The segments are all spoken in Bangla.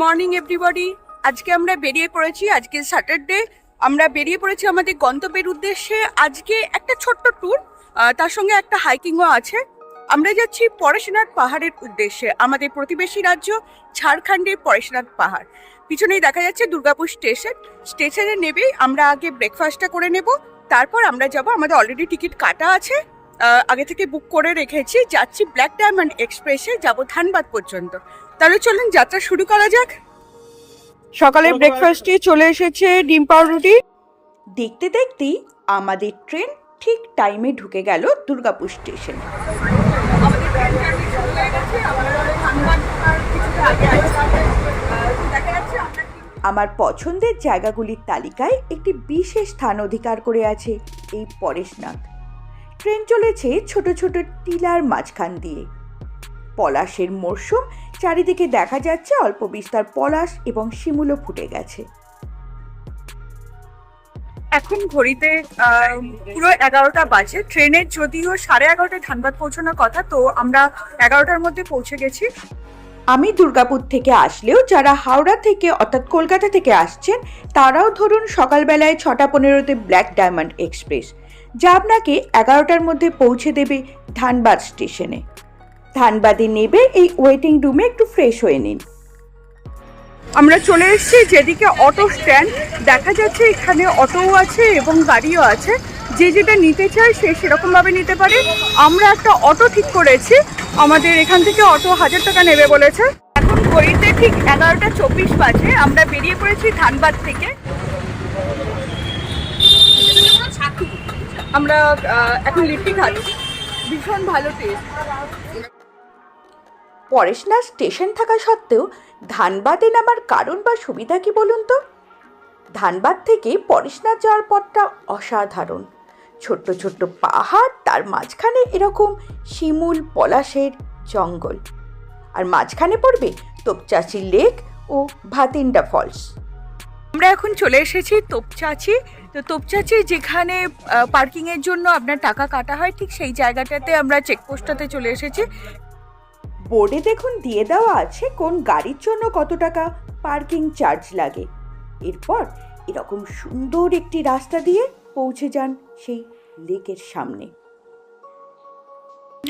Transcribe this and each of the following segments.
Morning, everybody. আজকে আমরা বেরিয়ে পড়েছি, আজকে স্যাটারডে। আমরা বেরিয়ে পড়েছি আমাদের গন্তব্যের উদ্দেশ্যে আজকে একটা ছোট্ট ট্যুর তার সঙ্গে একটা হাইকিংও আছে। আমরা যাচ্ছি পরেশনাথ পাহাড়ের উদ্দেশ্যে, আমাদের প্রতিবেশী রাজ্য ঝাড়খণ্ডের পরেশনাথ পাহাড়। পিছনেই দেখা যাচ্ছে দুর্গাপুর স্টেশন। স্টেশনে নেবেই আমরা আগে ব্রেকফাস্টটা করে নেব, তারপর আমরা যাব, আমাদের অলরেডি টিকিট কাটা আছে। আগে থেকে বুক করে রেখেছি যাচ্ছি ব্ল্যাক ডায়মন্ড এক্সপ্রেসে যাব ধানবাদ পর্যন্ত। তাহলে চলুন যাত্রা শুরু করা যাক। সকালে। ব্রেকফাস্টে চলে এসেছে ডিম পাউরুটি। দেখতে দেখতেই আমাদের ট্রেন ঠিক টাইমে ঢুকে গেল দুর্গাপুর স্টেশন। আমার পছন্দের জায়গাগুলির তালিকায় একটি বিশেষ স্থান অধিকার করে আছে এই পরেশনাথ। ট্রেন চলেছে ছোট ছোট টিলার মাঝখান দিয়ে। পলাশের মরশুম চারিদিকে দেখা যাচ্ছে অল্প বিস্তার পলাশ এবং শিমুলও ফুটে গেছে। এখন ঘড়িতে পুরো এগারোটা বাজে। ট্রেনের যদিও সাড়ে এগারোটায় ধানবাদ পৌঁছানোর কথা তো আমরা এগারোটার মধ্যে পৌঁছে গেছি। আমি দুর্গাপুর থেকে আসলেও যারা হাওড়া থেকে অর্থাৎ কলকাতা থেকে আসছেন তারাও ধরুন সকালবেলায় ছটা পনেরোতে ব্ল্যাক ডায়মন্ড এক্সপ্রেস। যা আপনাকে এগারোটার মধ্যে পৌঁছে দেবে ধানবাদ স্টেশনে। ধানবাদে নেবে এই ওয়েটিং রুমে একটু ফ্রেশ হয়ে নিন। আমরা চলে এসেছি যেদিকে অটো স্ট্যান্ড দেখা যাচ্ছে এখানে অটোও আছে এবং গাড়িও আছে। যে যেটা নিতে চায় সে সেরকমভাবে নিতে পারে। আমরা একটা অটো ঠিক করেছি। আমাদের এখান থেকে অটো হাজার টাকা নেবে বলেছে। এখন ঘড়িতে ঠিক এগারোটা চব্বিশ বাজে। আমরা বেরিয়ে পড়েছি ধানবাদ থেকে। আমরা এখন লিট্টি খাচ্ছি। ভীষণ ভালো টেস্ট পরেশনাথ স্টেশন থাকা সত্ত্বেও ধানবাদে নামার কারণ বা সুবিধা কি বলুন তো? ধানবাদ থেকে পরেশনাথ যাওয়ার পথটা অসাধারণ। ছোট্ট ছোট্ট পাহাড় তার মাঝখানে এরকম শিমুল পলাশের জঙ্গল। আর মাঝখানে পড়বে তোপচাচি লেক ও ভাতিন্ডা ফলস। আমরা এখন চলে এসেছি তোপচাচি তো তোপচাচি, যেখানে পার্কিংয়ের জন্য আপনার টাকা কাটা হয়, ঠিক সেই জায়গাটাতে আমরা চেকপোস্টটাতে চলে এসেছি। বোর্ডে দেখুন দিয়ে দেওয়া আছে কোন গাড়ির জন্য কত টাকা পার্কিং চার্জ লাগে। এরপর এরকম সুন্দর একটি রাস্তা দিয়ে পৌঁছে যান সেই লেকের সামনে।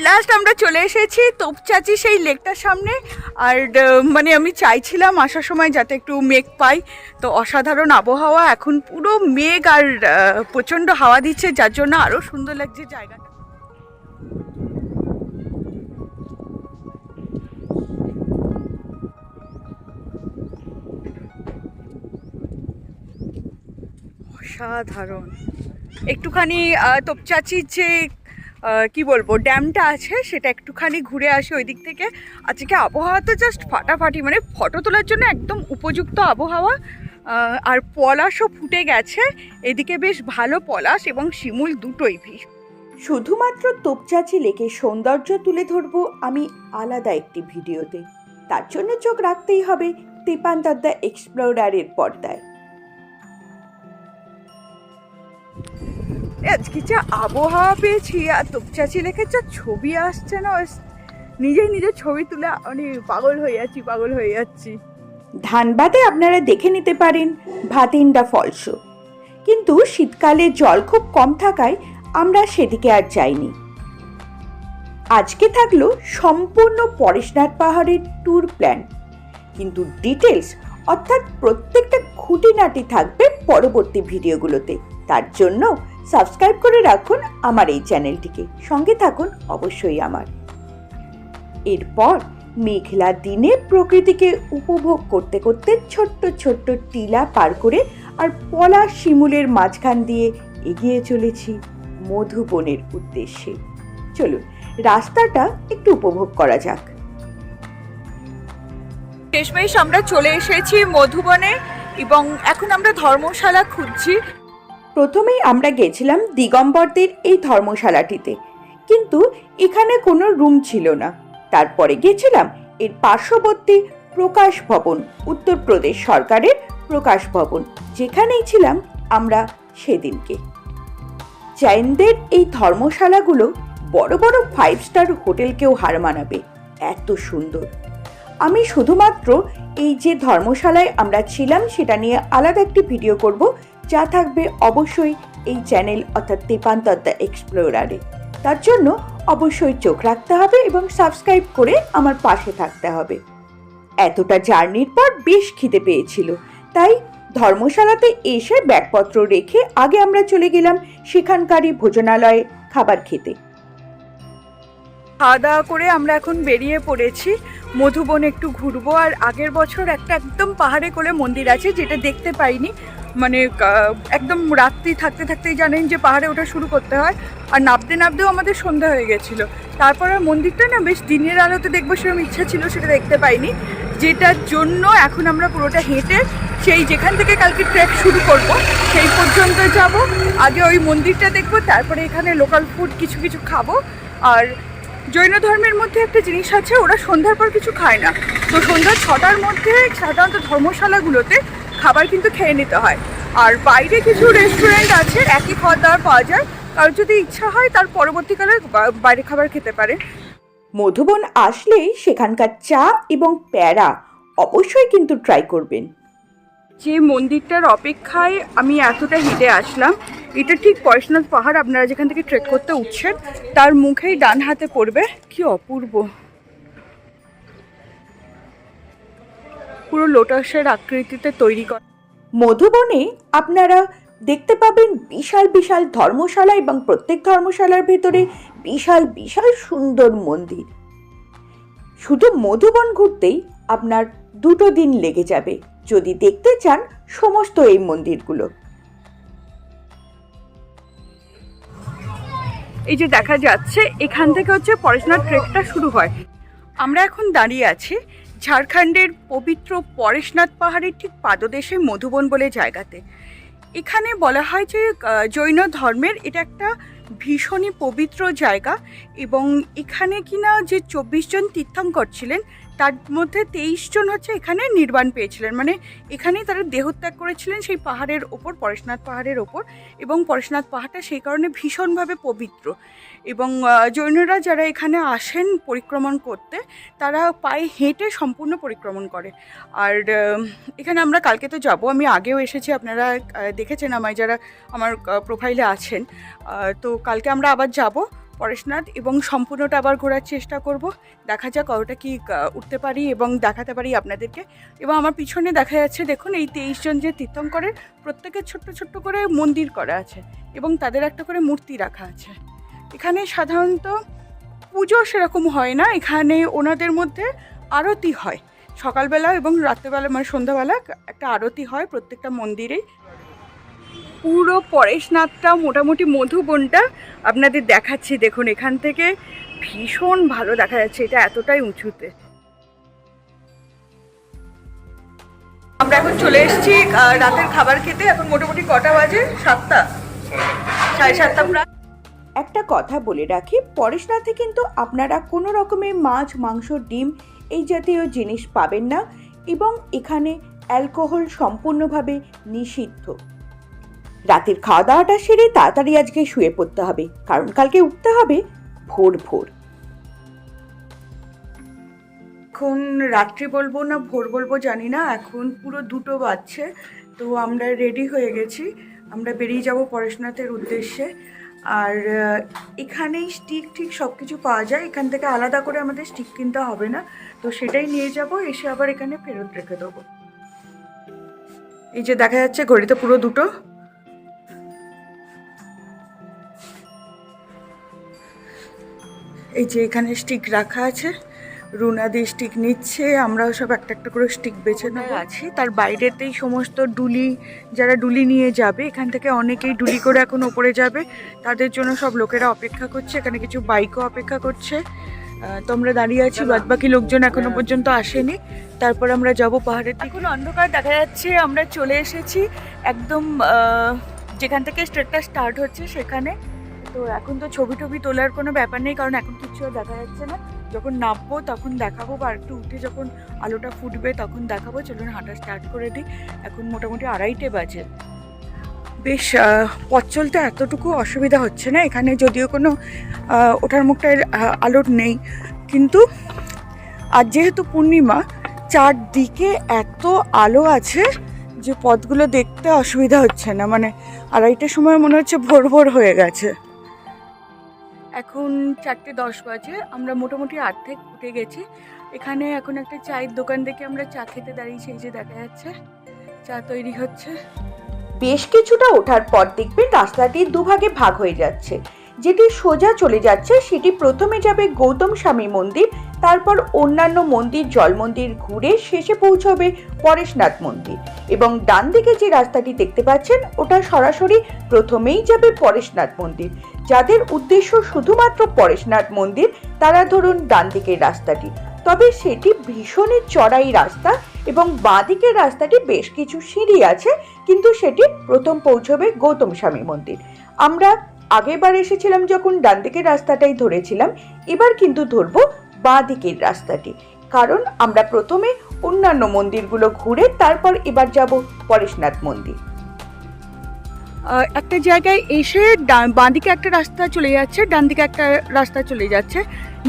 লাস্ট আমরা চলে এসেছি তোপচাচি সেই লেকটার সামনে। আর মানে আমি চাইছিলাম আসার সময় যাতে একটু মেঘ পাই। তো অসাধারণ আবহাওয়া, এখন পুরো মেঘ আর প্রচণ্ড হাওয়া দিচ্ছে, যার জন্য আরও সুন্দর লাগছে জায়গাটা। অসাধারণ। একটুখানি তোপচাচির যে কি বলব, ড্যামটা আছে, সেটা একটুখানি ঘুরে আসি ওই দিক থেকে। আজকে আবহাওয়া তো জাস্ট ফাটাফাটি মানে ফটো তোলার জন্য একদম উপযুক্ত আবহাওয়া। আর পলাশও ফুটে গেছে, এদিকে বেশ ভালো পলাশ এবং শিমুল দুটোই ভীষ শুধুমাত্র তোপচাচি লেকের সৌন্দর্য তুলে ধরবো আমি আলাদা একটি ভিডিওতে। তার জন্য চোখ রাখতেই হবে তেপান দাদ্দা এক্সপ্লোরারের পর্দায়। আজকে যা আবহাওয়া পেয়েছি, আর তোপচাচি লেখে যা ছবি আসছে না নিজেই নিজের ছবি তুলে মানে পাগল হয়ে যাচ্ছি, পাগল হয়ে যাচ্ছি। ধানবাদে আপনারা দেখে নিতে পারেন ভাতিন্ডা ফলসও কিন্তু শীতকালে জল খুব কম থাকায় আমরা সেদিকে আর যাইনি। আজকে থাকল সম্পূর্ণ পরেশনাথ পাহাড়ের ট্যুর প্ল্যান কিন্তু ডিটেলস অর্থাৎ প্রত্যেকটা খুঁটিনাটি থাকবে পরবর্তী ভিডিওগুলোতে তার জন্য সাবস্ক্রাইব করে রাখুন আমার এই চ্যানেলটিকে। সঙ্গে থাকুন অবশ্যই আমার। এরপর মেঘলা দিনে প্রকৃতিকে উপভোগ করতে করতে ছোট্ট ছোট্ট টিলা পার করে আর পলা শিমুলের মাঝখান দিয়ে এগিয়ে চলেছি মধুবনের উদ্দেশ্যে। চলুন, রাস্তাটা একটু উপভোগ করা যাক। শেষমেশ আমরা চলে এসেছি মধুবনে এবং এখন আমরা ধর্মশালা খুঁজছি। প্রথমেই আমরা গেছিলাম দিগম্বরদের এই ধর্মশালাটিতে। কিন্তু এখানে কোনো রুম ছিল না। তারপরে গেছিলাম এর পার্শ্ববর্তী প্রকাশ ভবন, উত্তরপ্রদেশ সরকারের প্রকাশ ভবন, যেখানেই ছিলাম আমরা সেদিনকে। জৈনদের এই ধর্মশালাগুলো বড় বড় ফাইভ স্টার হোটেলকেও হার মানাবে। এত সুন্দর। আমি শুধুমাত্র এই যে ধর্মশালায় আমরা ছিলাম সেটা নিয়ে আলাদা একটি ভিডিও করব যা থাকবে অবশ্যই এই চ্যানেল অর্থাৎ তেপান্তদ্দা এক্সপ্লোরারে। তার জন্য অবশ্যই চোখ রাখতে হবে এবং সাবস্ক্রাইব করে আমার পাশে থাকতে হবে। এতটা জার্নির পর বেশ খিদে পেয়েছিল। তাই ধর্মশালাতে এসে ব্যাগপত্র রেখে আগে আমরা চলে গেলাম সেখানকারই ভোজনালয়ে খাবার খেতে। খাওয়া দাওয়া করে আমরা এখন বেরিয়ে পড়েছি। মধুবন একটু ঘুরবো আর আগের বছর একটা একদম পাহাড়ে কোলে মন্দির আছে যেটা দেখতে পাইনি। মানে একদম রাত্রি থাকতে থাকতেই জানেন যে পাহাড়ে ওঠা শুরু করতে হয় আর নামতে নামতেও আমাদের সন্ধ্যা হয়ে গেছিল। তারপর মন্দিরটা না বেশ দিনের আলোতে দেখব সেরকম ইচ্ছা ছিল, সেটা দেখতে পাইনি। যেটার জন্য এখন আমরা পুরোটা হেঁটে সেই যেখান থেকে কালকে ট্রেক শুরু করব, সেই পর্যন্ত যাব। আগে ওই মন্দিরটা দেখব, তারপরে এখানে লোকাল ফুড কিছু কিছু খাব। আর জৈন ধর্মের মধ্যে একটা জিনিস আছে, ওরা সন্ধ্যার পর কিছু খায় না। তো সন্ধ্যা ছটার মধ্যে সাধারণত ধর্মশালাগুলোতে খাবার কিন্তু খেয়ে নিতে হয়। আর বাইরে কিছু রেস্টুরেন্ট আছে একই খাওয়া দাওয়া পাওয়া যায় কারোর যদি ইচ্ছা হয় তার পরবর্তীকালে বাইরে খাবার খেতে পারে। মধুবন আসলেই সেখানকার চা এবং প্যারা অবশ্যই কিন্তু ট্রাই করবেন। যে মন্দিরটার অপেক্ষায় আমি এতটা হেঁটে আসলাম এটা ঠিক পয়সনাথ পাহাড় আপনারা যেখান থেকে ট্রেক করতে উঠছেন তার মুখেই ডান হাতে পড়বে। কি অপূর্ব। পুরো লোটাসের আকৃতিতে তৈরি করা মধুবনে আপনারা দেখতে পাবেন বিশাল বিশাল ধর্মশালা এবং প্রত্যেক ধর্মশালার ভেতরে বিশাল বিশাল সুন্দর মন্দির। শুধু মধুবন ঘুরতেই আপনার দুটো দিন লেগে যাবে। যদি দেখতে চান সমস্ত এই মন্দিরগুলো। এই যে দেখা যাচ্ছে এখান থেকে হচ্ছে পরেশনাথ ট্রেকটা শুরু হয়। আমরা এখন দাঁড়িয়ে আছি ঝাড়খণ্ডের পবিত্র পরেশনাথ পাহাড়ের ঠিক পাদদেশে মধুবন বলে জায়গাতে। এখানে বলা হয় যে জৈন ধর্মের এটা একটা ভীষণই পবিত্র জায়গা এবং এখানে কিনা যে চব্বিশ জন তীর্থঙ্কর ছিলেন তার মধ্যে তেইশ জন হচ্ছে এখানে নির্বাণ পেয়েছিলেন। মানে এখানেই তারা দেহত্যাগ করেছিলেন সেই পাহাড়ের ওপর, পরেশনাথ পাহাড়ের ওপর এবং পরেশনাথ পাহাড়টা সেই কারণে ভীষণভাবে পবিত্র এবং জৈনরা যারা এখানে আসেন পরিক্রমণ করতে, তারা পায়ে হেঁটে সম্পূর্ণ পরিক্রমণ করে। আর এখানে আমরা কালকে তো যাব। আমি আগেও এসেছি, আপনারা দেখেছেন আমায় যারা আমার প্রোফাইলে আছেন। তো কালকে আমরা আবার যাব। পরেশনাথ এবং সম্পূর্ণটা আবার ঘোরার চেষ্টা করব। দেখা যাক কতটা কি উঠতে পারি এবং দেখাতে পারি আপনাদেরকে। এবং আমার পিছনে দেখা যাচ্ছে, দেখুন, এই তেইশ জন যে তীর্থঙ্করের প্রত্যেকের ছোট্ট ছোট্ট করে মন্দির করা আছে এবং তাদের একটা করে মূর্তি রাখা আছে। এখানে সাধারণত পুজো সেরকম হয় না, এখানে ওনাদের মধ্যে আরতি হয়। সকালবেলা এবং রাত্রেবেলা মানে সন্ধ্যাবেলা একটা আরতি হয় প্রত্যেকটা মন্দিরেই। পুরো পরেশনাথটা মোটামুটি মধুবনটা আপনাদের দেখাচ্ছি। দেখুন, এখান থেকে ভীষণ ভালো দেখা যাচ্ছে, এটা এতটাই উঁচুতে। আমরা এখন চলে এসেছি রাতের খাবার খেতে। এখন মোটামুটি কটা বাজে? সাতটা? সাড়ে সাতটা প্রায়। একটা কথা বলে রাখি পরেশনাথে কিন্তু আপনারা কোনো রকমের মাছ, মাংস, ডিম এই জাতীয় জিনিস পাবেন না এবং এখানে অ্যালকোহল সম্পূর্ণভাবে নিষিদ্ধ। রাতের খাওয়া দাওয়াটা সেরে তাড়াতাড়ি আজকে শুয়ে পড়তে হবে, কারণ কালকে উঠতে হবে ভোর ভোর। এখন রাত্রি বলব না, ভোর বলব জানি না, এখন পুরো দুটো বাজছে, তো আমরা রেডি হয়ে গেছি। আমরা বেরিয়ে যাব পরেশনাথের উদ্দেশ্যে। আর এখানেই স্টিক ঠিক সব কিছু পাওয়া যায়, এখান থেকে আলাদা করে আমাদের স্টিক কিনতে হবে না, তো সেটাই নিয়ে যাব, এসে আবার এখানে ফেরত রেখে দেবো। এই যে দেখা যাচ্ছে, ঘড়িতে পুরো দুটো। এই যে এখানে স্টিক রাখা আছে রুনাদি স্টিক নিচ্ছে আমরাও সব একটা একটা করে স্টিক বেছে নেওয়া আছি? তার বাইরেতেই সমস্ত ডুলি যারা ডুলি নিয়ে যাবে এখান থেকে অনেকেই ডুলি করে এখন ওপরে যাবে। তাদের জন্য সব লোকেরা অপেক্ষা করছে এখানে কিছু বাইকও অপেক্ষা করছে। তো আমরা দাঁড়িয়ে আছি বাদ বাকি লোকজন এখনও পর্যন্ত আসেনি। তারপর আমরা যাব পাহাড়ের। এখন অন্ধকার দেখা যাচ্ছে আমরা চলে এসেছি একদম যেখান থেকে স্ট্রেটটা স্টার্ট হচ্ছে সেখানে। তো এখন তো ছবি টবি তোলার কোনো ব্যাপার নেই কারণ এখন কিছু আর দেখা যাচ্ছে না। যখন নামবো তখন দেখাবো বা একটু উঠে যখন আলোটা ফুটবে তখন দেখাবো। চলুন হাঁটা স্টার্ট করে দিই। এখন মোটামুটি আড়াইটে বাজে। বেশ পথ চলতে এতটুকু অসুবিধা হচ্ছে না। এখানে যদিও কোনো ওঠার মুখটার আহ, আলোর নেই। কিন্তু আর যেহেতু পূর্ণিমা চারদিকে এত আলো আছে যে পথগুলো দেখতে অসুবিধা হচ্ছে না। মানে আড়াইটার সময় মনে হচ্ছে ভোর ভোর হয়ে গেছে। এখন চারটে দশ বাজে, আমরা মোটামুটি আর্ধেক উঠে গেছি। এখানে এখন একটা চায়ের দোকান থেকে আমরা চা খেতে দাঁড়িয়েছি এই যে দেখা যাচ্ছে, চা তৈরি হচ্ছে। বেশ কিছুটা ওঠার পর দেখবেন রাস্তাটি দুভাগে ভাগ হয়ে যাচ্ছে। যেটি সোজা চলে যাচ্ছে, সেটি প্রথমে যাবে গৌতম স্বামী মন্দির, তারপর অন্যান্য মন্দির, জল মন্দির ঘুরে শেষে পৌঁছবে পরেশনাথ মন্দির। এবং ডান দিকে যে রাস্তাটি দেখতে পাচ্ছেন, ওটা সরাসরি প্রথমেই যাবে পরেশনাথ মন্দির। যাদের উদ্দেশ্য শুধুমাত্র পরেশনাথ মন্দির, তারা ধরুন ডান দিকের রাস্তাটি। তবে সেটি ভীষণই চড়াই রাস্তা এবং বাঁ দিকের রাস্তাটি বেশ কিছু সিঁড়ি আছে, কিন্তু সেটি প্রথম পৌঁছবে গৌতম স্বামী মন্দির। আমরা আগেরবার এসেছিলাম যখন ডান দিকের রাস্তাটাই ধরেছিলাম, এবার কিন্তু ধরবো বাঁ দিকের রাস্তাটি। কারণ আমরা প্রথমে অন্যান্য মন্দিরগুলো ঘুরে তারপর এবার যাব পরেশনাথ মন্দির। একটা জায়গায় এসে ডান বাঁ দিকে একটা রাস্তা চলে যাচ্ছে ডান দিকে একটা রাস্তা চলে যাচ্ছে।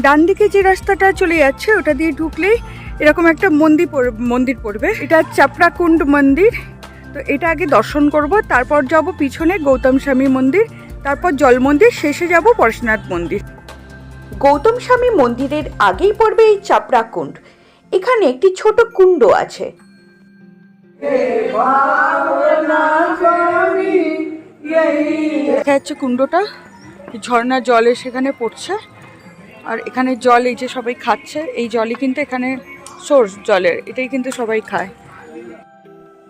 ডান দিকে যে রাস্তাটা চলে যাচ্ছে ওটা দিয়ে ঢুকলেই এরকম একটা মন্দির মন্দির পড়বে। এটা চাপড়াকুণ্ড মন্দির। তো এটা আগে দর্শন করব তারপর যাব পিছনে গৌতম স্বামী মন্দির তারপর জল মন্দির শেষে যাব পরশুনাথ মন্দির। গৌতম স্বামী মন্দিরের আগেই পড়বে এই চাপড়া কুণ্ড এখানে একটি ছোট কুণ্ড আছে। দেখা যাচ্ছে কুণ্ডটা ঝর্ণার জলে সেখানে পড়ছে। আর এখানে জল এই যে সবাই খাচ্ছে এই জলই কিন্তু এখানে সোর্স জলের এটাই কিন্তু সবাই খায়।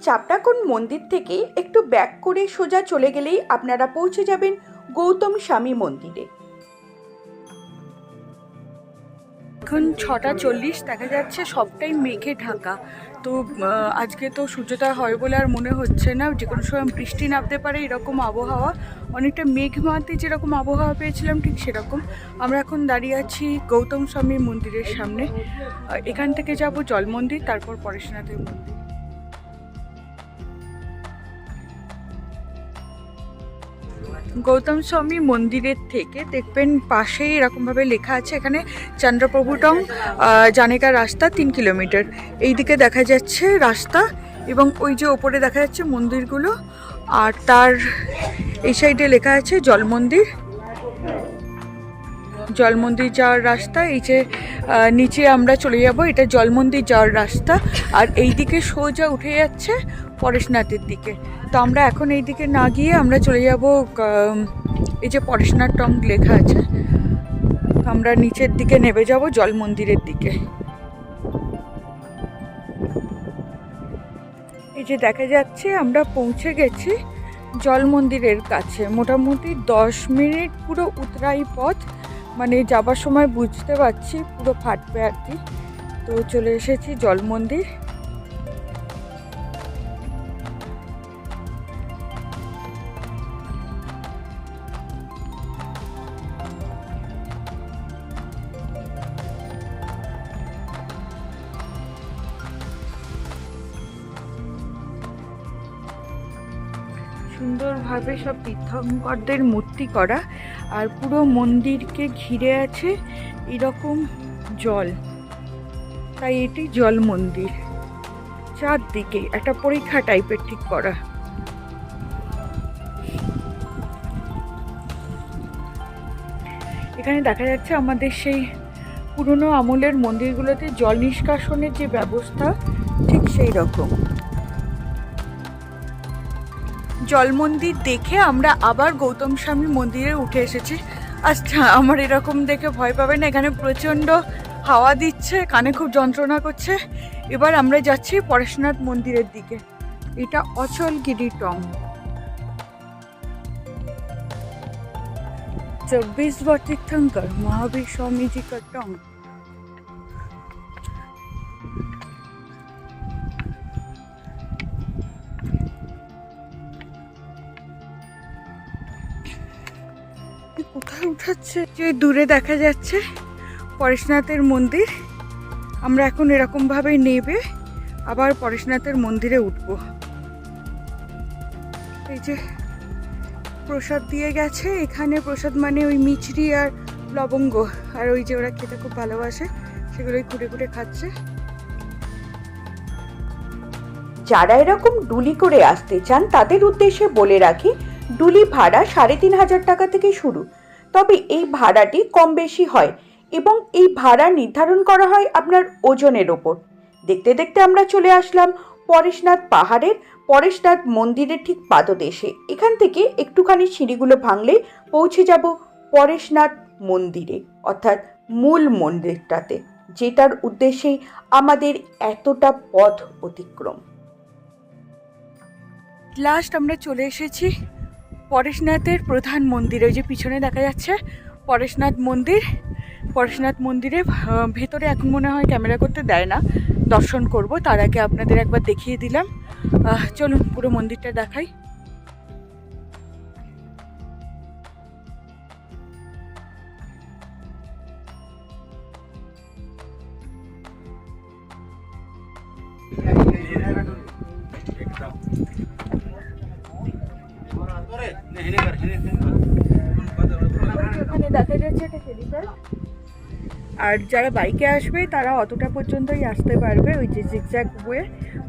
চাপড়াকুণ্ড মন্দির থেকে একটু ব্যাক করে সোজা চলে গেলেই আপনারা পৌঁছে যাবেন গৌতম স্বামী মন্দিরে। এখন ছটা চল্লিশ দেখা যাচ্ছে সবটাই মেঘে ঢাকা। তো আজকে তো সূর্যোদয় হয় বলে আর মনে হচ্ছে না। যে কোনো সময় বৃষ্টি নামতে পারে এরকম আবহাওয়া। অনেকটা মেঘমাতে যেরকম আবহাওয়া পেয়েছিলাম ঠিক সেরকম। আমরা এখন দাঁড়িয়ে আছি গৌতম স্বামী মন্দিরের সামনে। এখান থেকে যাব জল মন্দির, তারপর পরেশনাথের মন্দির। গৌতম স্বামী মন্দিরের থেকে দেখবেন পাশেই এরকমভাবে লেখা আছে, এখানে চন্দ্রপ্রভুটং জানেকা রাস্তা তিন কিলোমিটার। এই দিকে দেখা যাচ্ছে রাস্তা এবং ওই যে ওপরে দেখা যাচ্ছে মন্দিরগুলো। আর তার এই সাইডে লেখা আছে জল মন্দির। জল মন্দির যাওয়ার রাস্তা, এই যে নিচে আমরা চলে যাব, এটা জল মন্দির যাওয়ার রাস্তা। আর এই দিকে সোজা উঠে যাচ্ছে পরেশনাথের দিকে। তো আমরা এখন এই দিকে না গিয়ে আমরা চলে যাব এই যে পরেশনাথ টং লেখা আছে। আমরা নিচের দিকে নেমে যাব, জল মন্দিরের দিকে। এই যে দেখা যাচ্ছে, আমরা পৌঁছে গেছি জল মন্দিরের কাছে। মোটামুটি দশ মিনিট পুরো উতরাই পথ মানে যাবার সময় বুঝতে পারছি, পুরো ফাটবে আর কি। তো চলে এসেছি জল মন্দির। সুন্দরভাবে সব তীর্থঙ্করদের মূর্তি করা আর পুরো মন্দিরকে ঘিরে আছে এরকম জল। তাই এটি জল মন্দির। চারদিকে একটা পরীক্ষা টাইপের ঠিক করা। এখানে দেখা যাচ্ছে আমাদের সেই পুরনো আমলের মন্দিরগুলোতে জল নিষ্কাশনের যে ব্যবস্থা, ঠিক সেই রকম। জল মন্দির দেখে আমরা আবার গৌতম স্বামী মন্দিরে উঠে এসেছি। আচ্ছা আমার এরকম দেখে ভয় পাবে না, এখানে প্রচণ্ড হাওয়া দিচ্ছে, কানে খুব যন্ত্রণা করছে। এবার আমরা যাচ্ছি পরেশনাথ মন্দিরের দিকে। এটা অচলগিরি টং চব্বিশ বার তীর্থঙ্কর মহাবীর স্বামীজি কা টং উঠাচ্ছে। যে দূরে দেখা যাচ্ছে পরেশনাথের মন্দির, আমরা এখন এরকমভাবে নেবে, আবার পরেশনাথের মন্দিরে উঠব। এই যে প্রসাদ দিয়ে গেছে, এখানে প্রসাদ মানে ওই মিচড়ি আর লবঙ্গ, আর ওই যে ওরা খেতে খুব ভালোবাসে, সেগুলোই খুঁটে খুঁটে খাচ্ছে। যারা এরকম ডুলি করে আসতে চান, তাদের উদ্দেশ্যে বলে রাখি, ডুলি ভাড়া সাড়ে তিন হাজার টাকা থেকে শুরু। তবে এই ভাড়াটি কম বেশি হয় এবং এই ভাড়া নির্ধারণ করা হয় আপনার ওজনের ওপর। দেখতে দেখতে আমরা চলে আসলাম পরেশনাথ পাহাড়ের, পরেশনাথ মন্দিরের ঠিক পাদদেশে। এখান থেকে একটুখানি সিঁড়িগুলো ভাঙলে পৌঁছে যাব পরেশনাথ মন্দিরে, অর্থাৎ মূল মন্দিরটাতে, যেটার উদ্দেশ্যেই আমাদের এতটা পথ অতিক্রম। লাস্ট আমরা চলে এসেছি পরেশনাথের প্রধান মন্দির, ওই যে পিছনে দেখা যাচ্ছে পরেশনাথ মন্দির। পরেশনাথ মন্দিরে ভেতরে এখন মনে হয় ক্যামেরা করতে দেয় না, দর্শন করব। তার আগে আপনাদের একবার দেখিয়ে দিলাম। চলুন পুরো মন্দিরটা দেখাই। আর যারা বাইকে আসবে, তারা অতটা পর্যন্তই আসতে পারবে ওই যে জিগজ্যাগ ওয়ে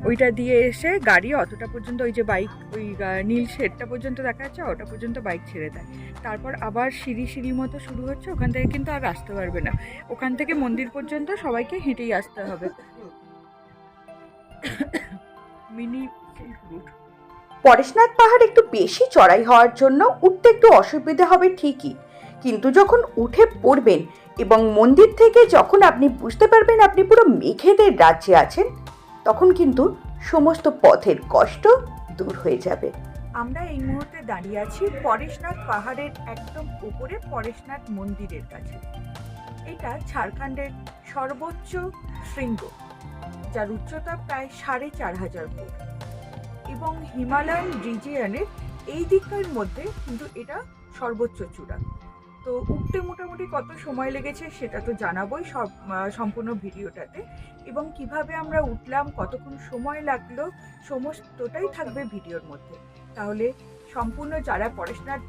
ওইটা দিয়ে এসে গাড়ি অতটা পর্যন্ত ওই যে বাইক ওই নীল শেডটা পর্যন্ত দেখা যাচ্ছে, ওটা পর্যন্ত বাইক ছেড়ে দেয়। তারপর আবার সিঁড়ি সিঁড়ি মতো শুরু হচ্ছে, ওখান থেকে কিন্তু আর আসতে পারবে না। ওখান থেকে মন্দির পর্যন্ত সবাইকে হেঁটেই আসতে হবে। মিনি পরেশনাথ পাহাড় একটু বেশি চড়াই হওয়ার জন্য উঠতে একটু অসুবিধা হবে ঠিকই, কিন্তু যখন উঠে পড়বেন এবং মন্দির থেকে যখন আপনি বুঝতে পারবেন আপনি পুরো মেঘেদের রাজ্যে আছেন, তখন কিন্তু সমস্ত পথের কষ্ট দূর হয়ে যাবে। আমরা এই মুহূর্তে দাঁড়িয়ে আছি পরেশনাথ পাহাড়ের একদম উপরে পরেশনাথ মন্দিরের কাছে। এটা ঝাড়খণ্ডের সর্বোচ্চ শৃঙ্গ, যার উচ্চতা প্রায় সাড়ে চার হাজার ফুট। এবং হিমালয়ান রিজিয়নের এই দিকটার মধ্যে কিন্তু এটা সর্বোচ্চ চূড়া তো উঠতে মোটামুটি কত সময় লেগেছে সেটা তো জানাবোই সব সম্পূর্ণ ভিডিওটাতে। এবং কীভাবে আমরা উঠলাম, কতক্ষণ সময় লাগল, সমস্তটাই থাকবে ভিডিওর মধ্যে। তাহলে সম্পূর্ণ যারা পড়াশোনার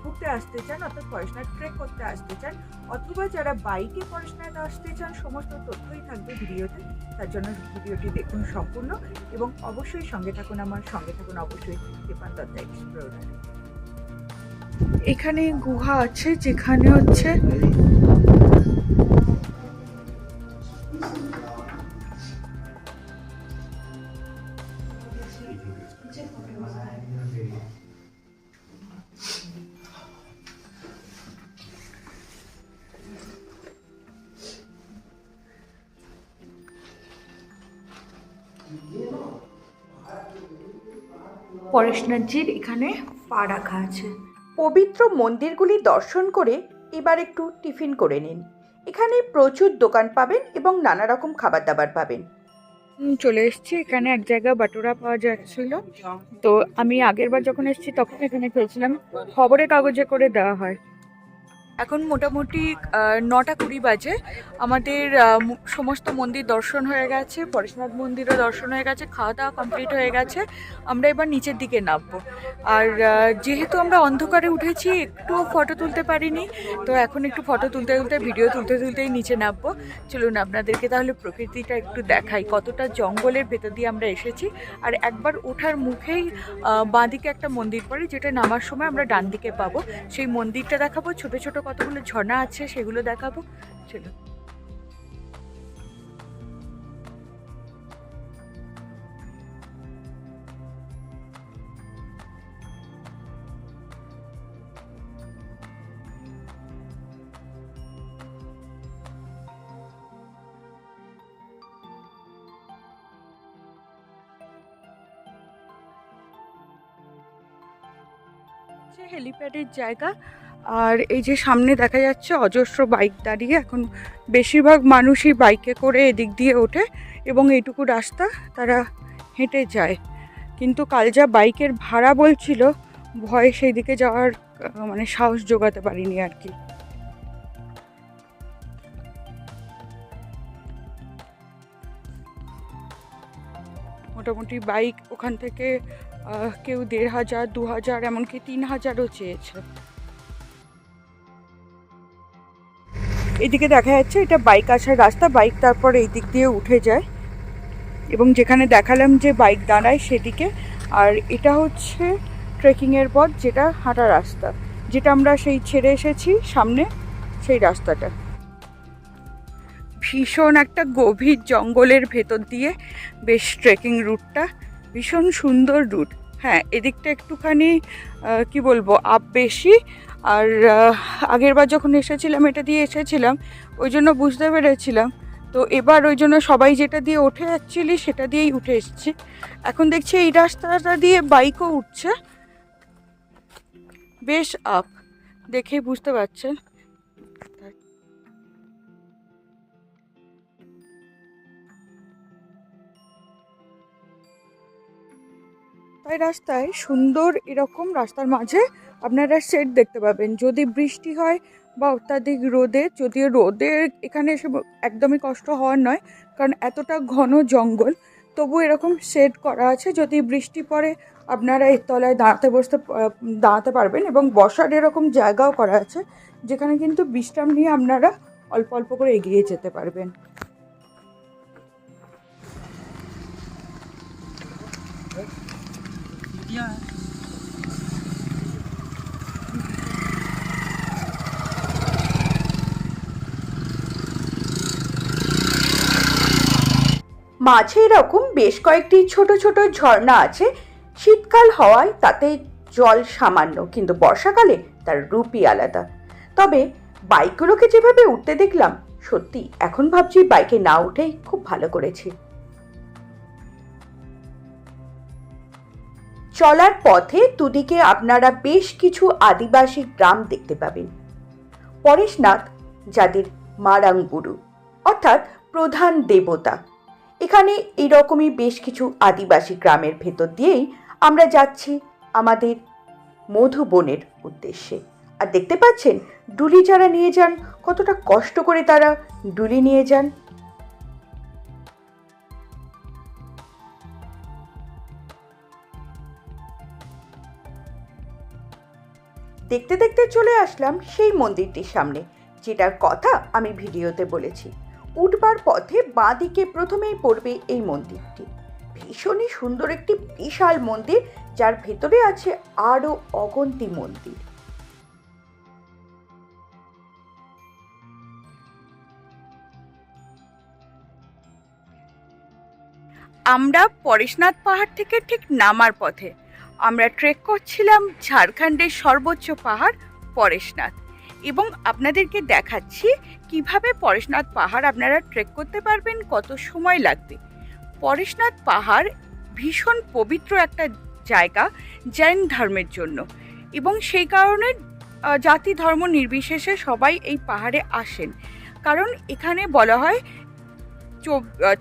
ঘুরতে আসতে চান, অর্থাৎ পড়াশোনার ট্রেক করতে আসতে চান, অথবা যারা বাইকে পড়াশোনাতে আসতে চান, সমস্ত তথ্যই থাকবে ভিডিওতে। তার জন্য ভিডিওটি দেখুন সম্পূর্ণ এবং অবশ্যই সঙ্গে থাকুন আমার, সঙ্গে থাকুন অবশ্যই দীপান দত্তা এক্সপ্লোর এখানে গুহা আছে যেখানে হচ্ছে পরেশনাথজির এখানে পা রাখা আছে। পবিত্র মন্দিরগুলি দর্শন করে এবার একটু টিফিন করে নিন। এখানে প্রচুর দোকান পাবেন এবং নানা রকম খাবার দাবার পাবেন চলে এসেছি। এখানে এক জায়গা বাটোরা পাওয়া যাচ্ছিল। তো আমি আগের বার যখন এসেছি, তখন এখানে খেয়েছিলাম। খবরের কাগজে করে দেওয়া হয়। এখন মোটামুটি নটা কুড়ি বাজে। আমাদের সমস্ত মন্দির দর্শন হয়ে গেছে, পরেশনাথ মন্দিরও দর্শন হয়ে গেছে খাওয়া দাওয়া কমপ্লিট হয়ে গেছে। আমরা এবার নিচের দিকে নামবো। আর যেহেতু আমরা অন্ধকারে উঠেছি, একটু ফটো তুলতে পারিনি, তো এখন একটু ফটো তুলতে তুলতে ভিডিও তুলতে তুলতেই নিচে নামবো। চলুন আপনাদেরকে তাহলে প্রকৃতিটা একটু দেখাই, কতটা জঙ্গলের ভেতর দিয়ে আমরা এসেছি। আর একবার ওঠার মুখেই বাঁদিকে একটা মন্দির পড়ে, যেটা নামার সময় আমরা ডান দিকে পাবো। সেই মন্দিরটা দেখাবো, ছোট ছোট কতগুলো ঝর্ণা আছে সেগুলো দেখাবো। হচ্ছে হেলিপ্যাডের জায়গা। আর এই যে সামনে দেখা যাচ্ছে অজস্র বাইক দাঁড়িয়ে, এখন বেশিরভাগ মানুষই বাইকে করে এদিক দিয়ে ওঠে এবং এইটুকু রাস্তা তারা হেঁটে যায়। কিন্তু কাল যা বাইকের ভাড়া বলছিল, ভয়ে সেই দিকে যাওয়ার মানে সাহস জোগাতে পারিনি আর কি। মোটামুটি বাইক ওখান থেকে কেউ দেড় হাজার, দু হাজার, এমনকি তিন হাজারও চেয়েছে। এদিকে দেখা যাচ্ছে এটা বাইক আসার রাস্তা, বাইক তারপর এই দিক দিয়ে উঠে যায়। এবং যেখানে দেখালাম যে বাইক দাঁড়ায় সেদিকে। আর এটা হচ্ছে ট্রেকিংয়ের পথ, যেটা হাঁটা রাস্তা। যেটা আমরা সেই ছেড়ে এসেছি সামনে সেই রাস্তাটা। ভীষণ একটা গভীর জঙ্গলের ভেতর দিয়ে বেশ ট্রেকিং রুটটা ভীষণ সুন্দর রুট হ্যাঁ এদিকটা একটুখানি কি বলব আপ বেশি। আর আহ, আগেরবার যখন এসেছিলাম এটা দিয়ে এসেছিলাম ওই জন্য বুঝতে পেরেছিলাম। তো এবার ওই জন্য সবাই যেটা দিয়ে ওঠে অ্যাকচুয়ালি সেটা দিয়েই উঠে এসেছি। এখন দেখছি এই রাস্তাটা দিয়ে বাইকও উঠছে। বেশ আপ দেখেই বুঝতে পারছেন। তাই রাস্তায় সুন্দর এরকম রাস্তার মাঝে আপনারা শেড দেখতে পাবেন। যদি বৃষ্টি হয় বা অত্যাধিক রোদে, যদিও রোদে এখানে এসে একদমই কষ্ট হওয়ার নয়, কারণ এতটা ঘন জঙ্গল, তবু এরকম শেড করা আছে। যদি বৃষ্টি পড়ে, আপনারা এর তলায় দাঁড়াতে বসতে দাঁড়াতে পারবেন এবং বসার এরকম জায়গাও করা আছে, যেখানে কিন্তু বিশ্রাম নিয়ে আপনারা অল্প অল্প করে এগিয়ে যেতে পারবেন। মাঝে এরকম বেশ কয়েকটি ছোট ছোট ঝর্ণা আছে। শীতকাল হওয়ায় তাতে জল সামান্য, কিন্তু বর্ষাকালে তার রূপই আলাদা। তবে বাইকগুলোকে যেভাবে উঠতে দেখলাম, সত্যি এখন ভাবছি বাইকে না উঠেই খুব ভালো করেছি। চলার পথে দুদিকে আপনারা বেশ কিছু আদিবাসী গ্রাম দেখতে পাবেন। পরেশনাথ, যাদের মারাংগুরু অর্থাৎ প্রধান দেবতা। এখানে এরকমই বেশ কিছু আদিবাসী গ্রামের ভেতর দিয়েই আমরা যাচ্ছি আমাদের মধুবনের উদ্দেশ্যে। আর দেখতে পাচ্ছেন ডুলি যারা নিয়ে যান, কতটা কষ্ট করে তারা ডুলি নিয়ে যান। দেখতে দেখতে চলে আসলাম সেই মন্দিরটির সামনে, যেটার কথা আমি ভিডিওতে বলেছি। উঠবার পথে বাঁ দিকে প্রথমেই পড়বে এই মন্দিরটি। ভীষণই সুন্দর একটি বিশাল মন্দির, যার ভেতরে আছে আরও অগন্তি মন্দির। আমরা পরেশনাথ পাহাড় থেকে ঠিক নামার পথে আমরা ট্রেক করছিলাম ঝাড়খণ্ডের সর্বোচ্চ পাহাড় পরেশনাথ। এবং আপনাদেরকে দেখাচ্ছি কীভাবে পরেশনাথ পাহাড় আপনারা ট্রেক করতে পারবেন, কত সময় লাগবে। পরেশনাথ পাহাড় ভীষণ পবিত্র একটা জায়গা জৈন ধর্মের জন্য। এবং সেই কারণে জাতি ধর্ম নির্বিশেষে সবাই এই পাহাড়ে আসেন। কারণ এখানে বলা হয়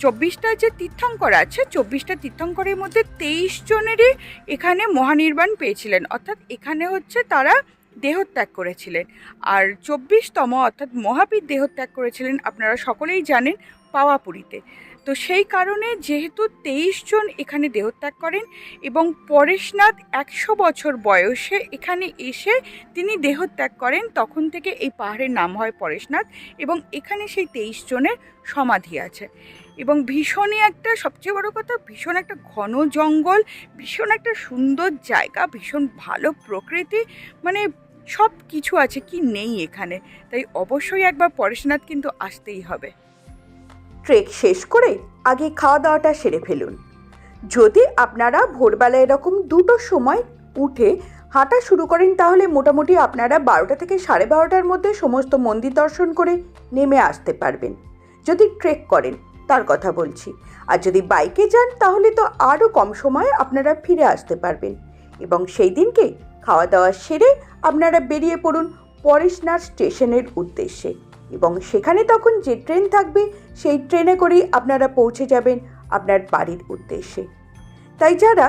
চব্বিশটা যে তীর্থঙ্কর আছে, চব্বিশটা তীর্থঙ্করের মধ্যে তেইশ জনেরই এখানে মহানির্বাণ পেয়েছিলেন। অর্থাৎ এখানে হচ্ছে তারা দেহত্যাগ করেছিলেন। আর চব্বিশতম অর্থাৎ মহাবীর দেহত্যাগ করেছিলেন, আপনারা সকলেই জানেন, পাওয়াপুরীতে। তো সেই কারণে যেহেতু তেইশ জন এখানে দেহত্যাগ করেন এবং পরেশনাথ একশো বছর বয়সে এখানে এসে তিনি দেহত্যাগ করেন, তখন থেকে এই পাহাড়ের নাম হয় পরেশনাথ এবং এখানে সেই তেইশ জনের সমাধি আছে। এবং ভীষণই একটা, সবচেয়ে বড় কথা, ভীষণ একটা ঘন জঙ্গল, ভীষণ একটা সুন্দর জায়গা, ভীষণ ভালো প্রকৃতি মানে সব কিছু আছে, কি নেই এখানে। তাই অবশ্যই একবার পরেশনাথ কিন্তু আসতেই হবে। ট্রেক শেষ করে আগে খাওয়া দাওয়াটা সেরে ফেলুন। যদি আপনারা ভোরবেলা এরকম দুটো সময় উঠে হাঁটা শুরু করেন, তাহলে মোটামুটি আপনারা বারোটা থেকে সাড়ে বারোটার মধ্যে সমস্ত মন্দির দর্শন করে নেমে আসতে পারবেন। যদি ট্রেক করেন, তার কথা বলছি। আর যদি বাইকে যান, তাহলে তো আরও কম সময়ে আপনারা ফিরে আসতে পারবেন। এবং সেই দিনকে খাওয়া দাওয়া সেরে আপনারা বেরিয়ে পড়ুন পরেশনাথ স্টেশনের উদ্দেশ্যে। এবং সেখানে তখন যে ট্রেন থাকবে সেই ট্রেনে করেই আপনারা পৌঁছে যাবেন আপনার বাড়ির উদ্দেশ্যে। তাই যারা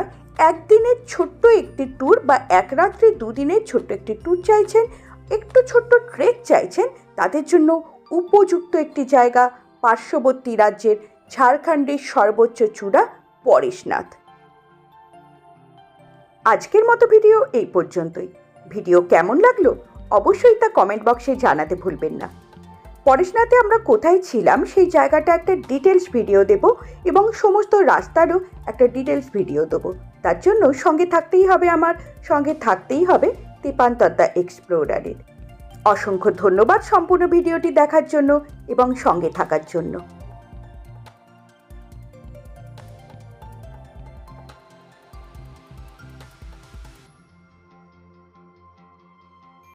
একদিনের ছোট্ট একটি ট্যুর বা এক রাত্রি দুদিনের ছোট্ট একটি ট্যুর চাইছেন, একটু ছোট্ট ট্রেক চাইছেন, তাদের জন্য উপযুক্ত একটি জায়গা পার্শ্ববর্তী রাজ্যের ঝাড়খণ্ডের সর্বোচ্চ চূড়া পরেশনাথ। আজকের মতো ভিডিও এই পর্যন্তই। ভিডিও কেমন লাগল অবশ্যই তা কমেন্ট বক্সে জানাতে ভুলবেন না। পরেশনাথে আমরা কোথায় ছিলাম সেই জায়গাটা একটা ডিটেলস ভিডিও দেব এবং সমস্ত রাস্তারও একটা ডিটেলস ভিডিও দেবো। তার জন্য সঙ্গে থাকতেই হবে আমার, সঙ্গে থাকতেই হবে দীপান্তদ্দা এক্সপ্লোরারের অসংখ্য ধন্যবাদ সম্পূর্ণ ভিডিওটি দেখার জন্য এবং সঙ্গে থাকার জন্য।